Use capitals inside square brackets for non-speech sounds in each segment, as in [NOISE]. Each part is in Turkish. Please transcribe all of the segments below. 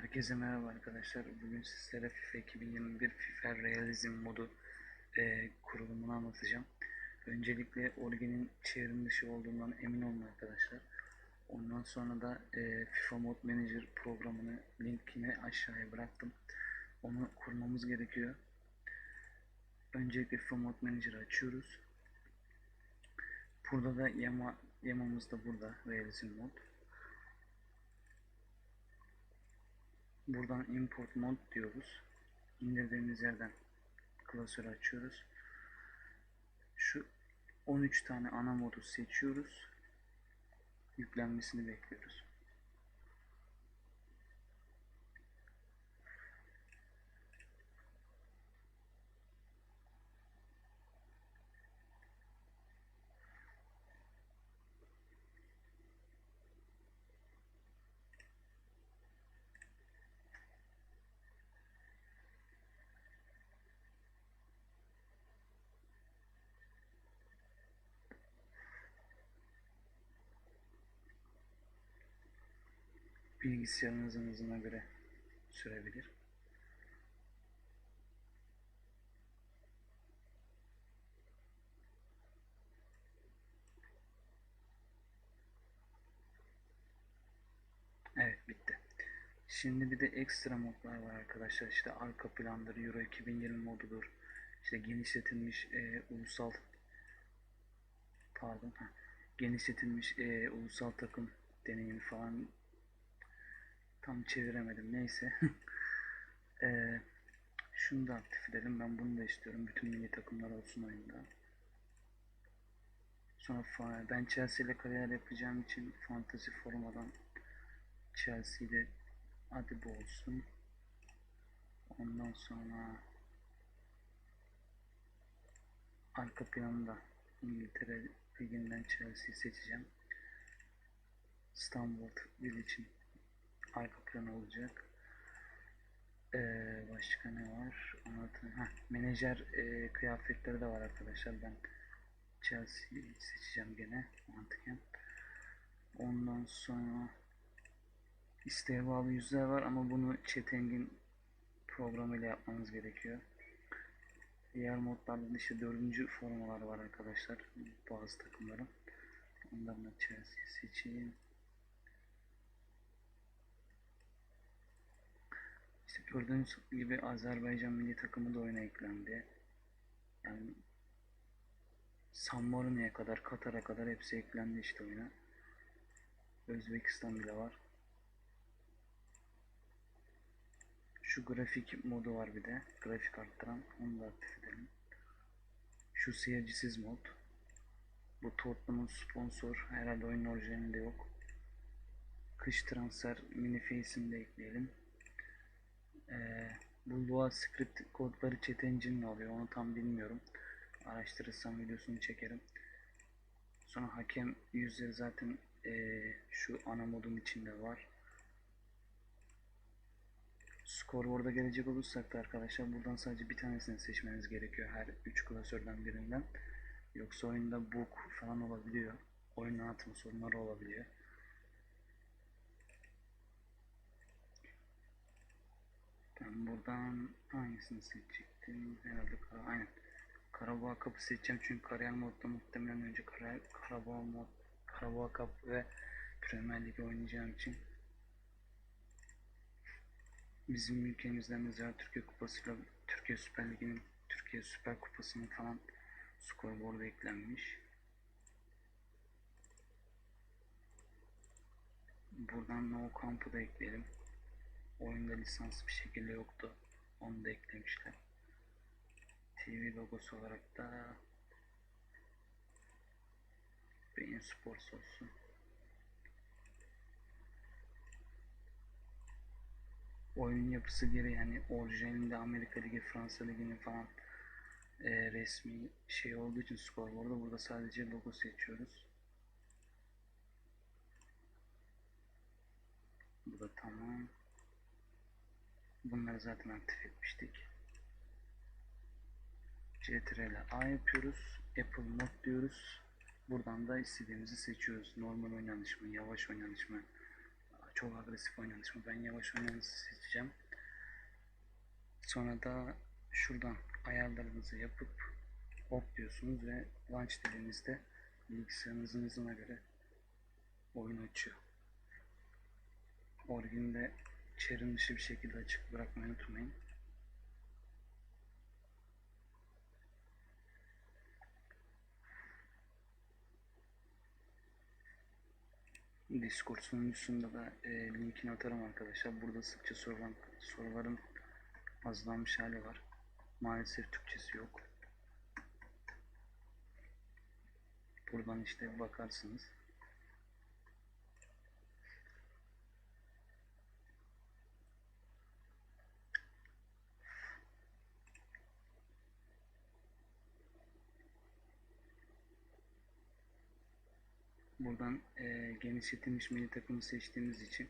Herkese merhaba arkadaşlar. Bugün sizlere FIFA 2021 FIFA Realizm modu e, kurulumunu anlatacağım. Öncelikle Origin'in çevrim dışı olduğundan emin olun arkadaşlar. Ondan sonra da e, FIFA Mod Manager programını linkini aşağıya bıraktım. Onu kurmamız gerekiyor. Öncelikle FIFA Mod Manager'ı açıyoruz. Burada da yama, yamamız da burada Realizm mod. Buradan import mod diyoruz. İndirdiğimiz yerden klasörü açıyoruz. Şu 13 tane ana modu seçiyoruz. Yüklenmesini bekliyoruz. Bilgisayarınızın hızına göre sürebilir. Evet bitti. Şimdi bir de ekstra modlar var arkadaşlar. İşte arka plandır, Euro 2020 modudur. İşte genişletilmiş e, ulusal pardon genişletilmiş e, ulusal takım deneyimi falan tam çeviremedim neyse. [LAUGHS] e, şunu da aktif edelim. Ben bunu da istiyorum. Bütün milli takımlar olsun oyunda. Sonra ben Chelsea ile kariyer yapacağım için Fantasy formadan Chelsea'de hadi bu olsun. Ondan sonra arka planında İngiltere Ligi'nden Chelsea'yi seçeceğim. İstanbul Dil için arka plan olacak. Ee, başka ne var? Anlatın. Heh, menajer e, kıyafetleri de var arkadaşlar. Ben Chelsea'yi seçeceğim gene mantıken. Ondan sonra isteğe bağlı yüzler var ama bunu Chateng'in programıyla yapmanız gerekiyor. Diğer modlarda işte dördüncü formalar var arkadaşlar. Bazı takımların. Onların da Chelsea seçeyim. İşte gördüğünüz gibi Azerbaycan milli takımı da oyuna eklendi. Yani San Marino'ya kadar, Katar'a kadar hepsi eklendi işte oyuna. Özbekistan bile var. Şu grafik modu var bir de. Grafik arttıran. Onu da aktif edelim. Şu seyircisiz mod. Bu Tottenham'ın sponsor. Herhalde oyunun orijinalinde yok. Kış transfer mini face'ini de ekleyelim. Ee, bu Lua script kodları chat engine alıyor. Onu tam bilmiyorum. Araştırırsam videosunu çekerim. Sonra hakem yüzleri zaten ee, şu ana modun içinde var. Scoreboard'a gelecek olursak da arkadaşlar buradan sadece bir tanesini seçmeniz gerekiyor her 3 klasörden birinden. Yoksa oyunda bug falan olabiliyor. Oyun anlatımı sorunları olabiliyor. Ben buradan hangisini seçecektim? Herhalde Kara, aynen. Karabağ Cup'ı seçeceğim çünkü kariyer modda muhtemelen önce Kara, Karabağ mod, Karabağ Cup ve Premier Lig oynayacağım için bizim ülkemizden mesela Türkiye Kupası'yla Türkiye Süper Ligi'nin Türkiye Süper Kupası'nın falan skorboardu eklenmiş. Buradan No Camp'ı da ekleyelim. Oyunda lisans bir şekilde yoktu. Onu da eklemişler. TV logosu olarak da Beyin Sports olsun. oyun yapısı gereği yani orijinalinde Amerika Ligi, Fransa Ligi'nin falan e, resmi şey olduğu için scoreboard'da burada sadece logo seçiyoruz. Bu da tamam. Bunları zaten aktif etmiştik. CTRL A yapıyoruz. Apple Mod diyoruz. Buradan da istediğimizi seçiyoruz. Normal oynanış mı, yavaş oynanış mı, çok agresif oynanış mı? Ben yavaş oynanışı seçeceğim. Sonra da şuradan ayarlarınızı yapıp hop diyorsunuz ve launch dediğinizde bilgisayarınızın hızına göre oyun açıyor. Orijinde çevrim dışı bir şekilde açık bırakmayı unutmayın. Discord sunucusunda da e, linkini atarım arkadaşlar. Burada sıkça sorulan soruların azalmış hali var. Maalesef Türkçesi yok. Buradan işte bakarsınız. Buradan e, genişletilmiş milli takımı seçtiğiniz için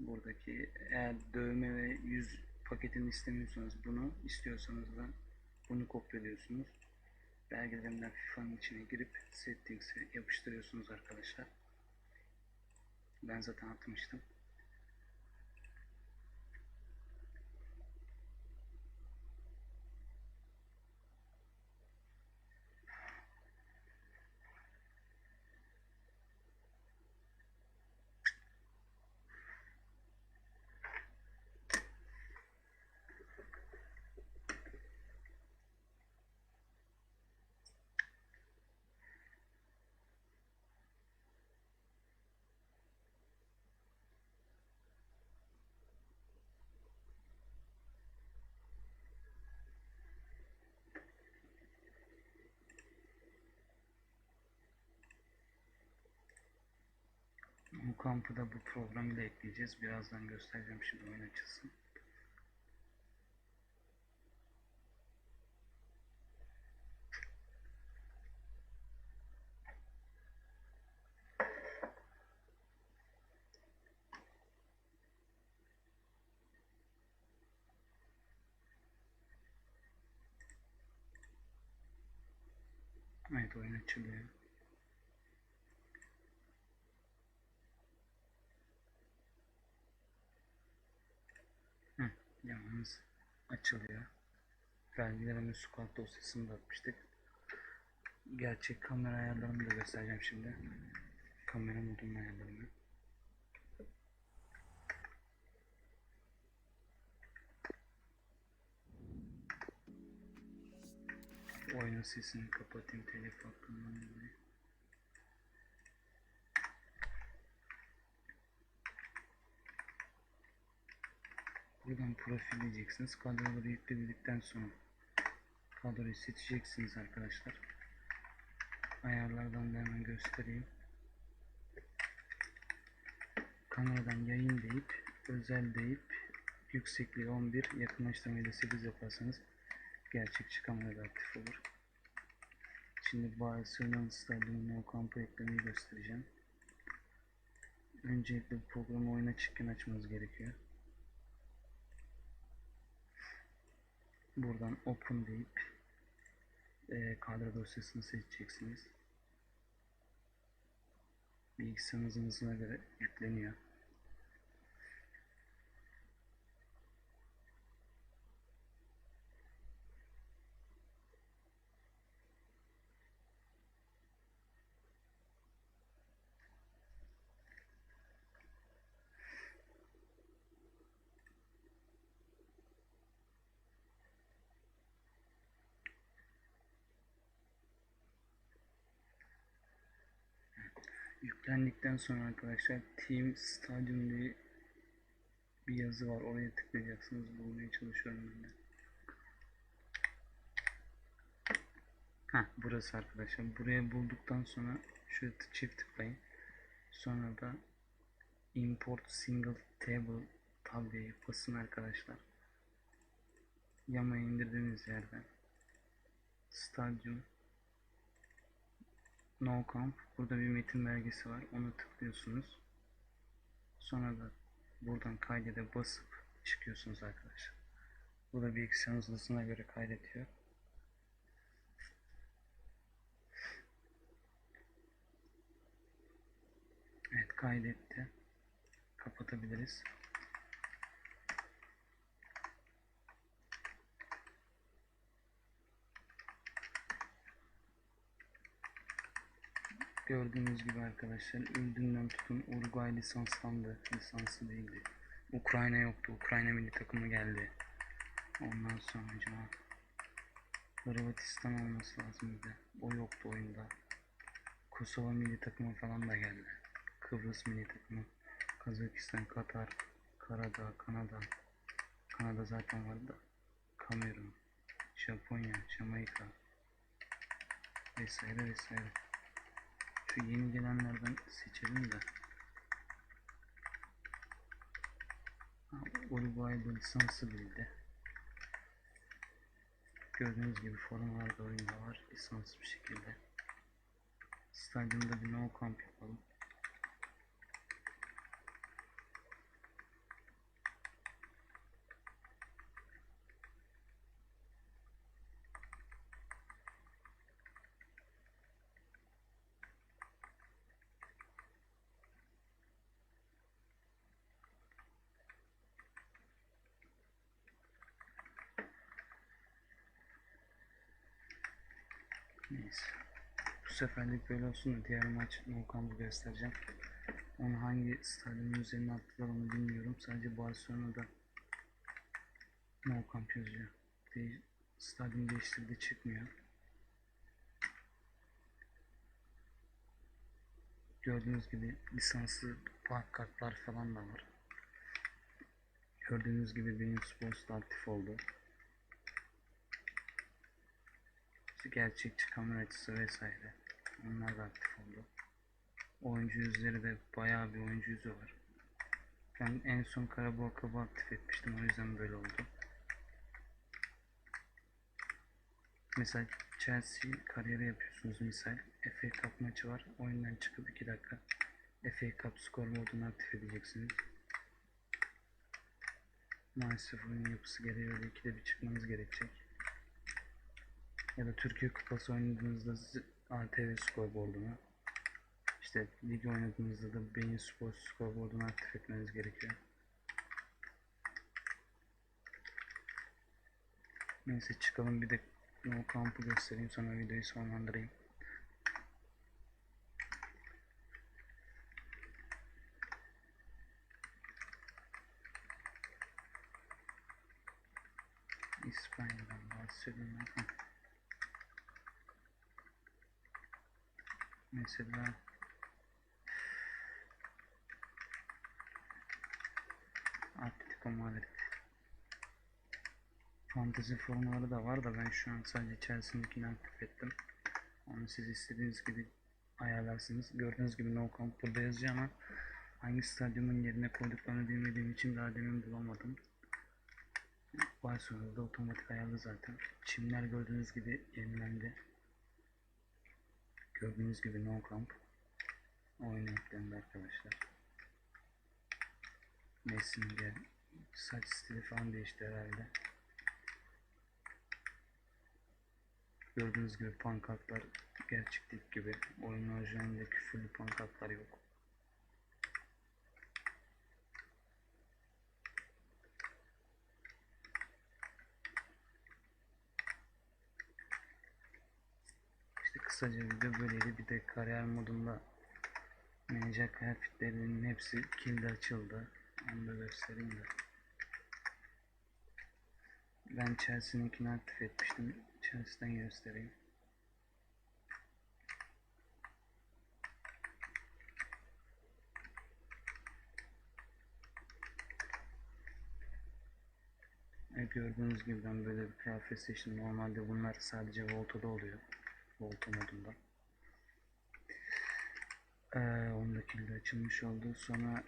buradaki eğer dövme ve yüz paketini istemiyorsanız bunu istiyorsanız da bunu kopyalıyorsunuz. Belgelerinden FIFA'nın içine girip settings'e yapıştırıyorsunuz arkadaşlar. Ben zaten atmıştım. Bu kampı da bu programı da ekleyeceğiz. Birazdan göstereceğim şimdi oyun açılsın. Evet oyun açılıyor. Yanımız açılıyor. Belgelerimiz squad dosyasını da atmıştık. Gerçek kamera ayarlarımı da göstereceğim şimdi. Kamera modunun ayarlarını. Oyunun sesini kapatayım telif hakkından. Buradan profil diyeceksiniz. Kadroları yükledikten sonra kadroyu seçeceksiniz arkadaşlar. Ayarlardan da hemen göstereyim. Kameradan yayın deyip özel deyip yüksekliği 11 yakınlaştırmayı da 8 yaparsanız gerçekçi kamerada aktif olur. Şimdi Barcelona Stadyumu'na o kampa eklemeyi göstereceğim. Öncelikle bu programı oyuna çıkken açmanız gerekiyor. Buradan open deyip e, kadro dosyasını seçeceksiniz. Bilgisayarınızın hızına göre yükleniyor. Yüklendikten sonra arkadaşlar Team Stadium diye bir yazı var. Oraya tıklayacaksınız. Bulmaya çalışıyorum ben de. Heh, burası arkadaşlar. Buraya bulduktan sonra şöyle çift tıklayın. Sonra da Import Single Table table'ye basın arkadaşlar. Yama indirdiğiniz yerden Stadium No Camp. Burada bir metin belgesi var. Onu tıklıyorsunuz. Sonra da buradan kaydede basıp çıkıyorsunuz arkadaşlar. Bu da bilgisayarınız hızına göre kaydediyor. Evet kaydetti. kapatabiliriz. Gördüğünüz gibi arkadaşlar Ürdün'den tutun Uruguay lisanslandı. Lisanslı değildi. Ukrayna yoktu. Ukrayna milli takımı geldi. Ondan sonra acaba Hırvatistan olması lazım bir de. O yoktu oyunda. Kosova milli takımı falan da geldi. Kıbrıs milli takımı. Kazakistan, Katar, Karadağ, Kanada. Kanada zaten vardı. Kamerun, Japonya, Jamaika vesaire vesaire. Şu yeni gelenlerden seçelim de. Uruguay'da lisanslı bildi. Gördüğünüz gibi formalarda oyunda var. Lisanslı bir şekilde. Stadyumda bir no camp yapalım. Neyse. Bu seferlik böyle olsun da diğer maç no camp'ı göstereceğim. Onu hangi stadyumun üzerine attılar onu bilmiyorum. Sadece Barcelona'da no camp yazıyor. Değil, stadyum değiştirdi çıkmıyor. Gördüğünüz gibi lisanslı pankartlar falan da var. Gördüğünüz gibi benim Sports da aktif oldu. İşte gerçekçi kamera açısı vesaire. Onlar da aktif oldu. Oyuncu yüzleri de bayağı bir oyuncu yüzü var. Ben en son Karabağ Kabı aktif etmiştim o yüzden böyle oldu. Mesela Chelsea kariyeri yapıyorsunuz misal. FA Cup maçı var. Oyundan çıkıp 2 dakika FA Cup skorboardunu aktif edeceksiniz. Maalesef oyunun yapısı gereği öyle ikide bir çıkmanız gerekecek. Ya da Türkiye Kupası oynadığınızda ATV skorboardunu işte lig oynadığınızda da Beyin Spor skorboardunu aktif etmeniz gerekiyor. Neyse çıkalım bir de o kampı göstereyim sonra videoyu sonlandırayım. Fantezi formaları da var da ben şu an sadece Chelsea'ninkini aktif ettim. Onu siz istediğiniz gibi ayarlarsınız. Gördüğünüz gibi no camp burada yazıyor ama hangi stadyumun yerine koyduklarını bilmediğim için daha demin bulamadım. Barcelona'da otomatik ayarlı zaten. Çimler gördüğünüz gibi yenilendi. Gördüğünüz gibi no camp. Oyuna eklendi arkadaşlar. Messi'nin saç stili falan değişti herhalde. Gördüğünüz gibi pankartlar gerçeklik gibi. Oyun orijinalinde küfürlü pankartlar yok. İşte kısaca video böyleydi. Bir de kariyer modunda menajer kıyafetlerinin hepsi kilde açıldı. Onu da göstereyim de. Ben Chelsea'ninkini aktif etmiştim. Chelsea'den göstereyim. Evet, gördüğünüz gibi ben böyle bir kıyafet seçtim. Normalde bunlar sadece Volto'da oluyor. Volto modunda. Ee, onda kilidi açılmış oldu. Sonra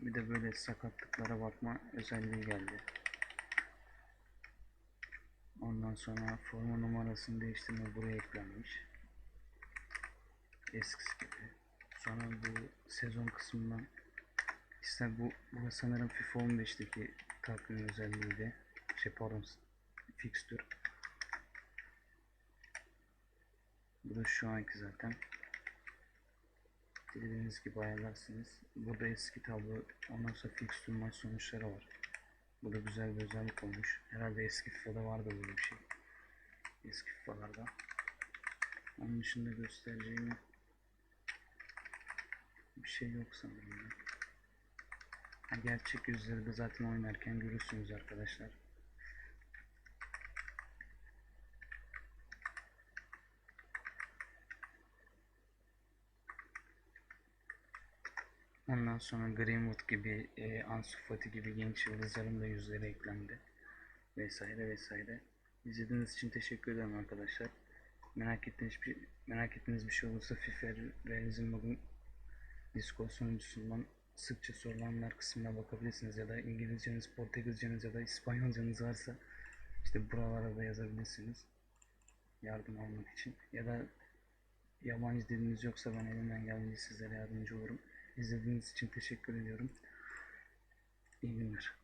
bir de böyle sakatlıklara bakma özelliği geldi. Ondan sonra forma numarasını değiştirme buraya eklenmiş. Eskisi gibi. Sonra bu sezon kısmından işte bu, bu sanırım FIFA 15'teki takvim özelliğiydi. Şey pardon fixtür. Bu da şu anki zaten. Dilediğiniz gibi ayarlarsınız. Burada eski tablo, ondan sonra fixture maç sonuçları var. Bu da güzel bir özellik olmuş. Herhalde eski FIFA'da vardı böyle bir şey. Eski FIFA'larda. Onun dışında göstereceğim bir şey yok sanırım ya. Gerçek yüzleri de zaten oynarken görürsünüz arkadaşlar. Ondan sonra Greenwood gibi, e, Ansu Fati gibi genç yıldızların da yüzleri eklendi. Vesaire vesaire. İzlediğiniz için teşekkür ederim arkadaşlar. Merak ettiğiniz bir merak ettiğiniz bir şey olursa FIFA Realizm bugün Discord sunucusundan sıkça sorulanlar kısmına bakabilirsiniz ya da İngilizceniz, Portekizceniz ya da İspanyolcanız varsa işte buralara da yazabilirsiniz yardım almak için ya da yabancı diliniz yoksa ben elimden geldiğince sizlere yardımcı olurum. İzlediğiniz için teşekkür ediyorum. İyi günler.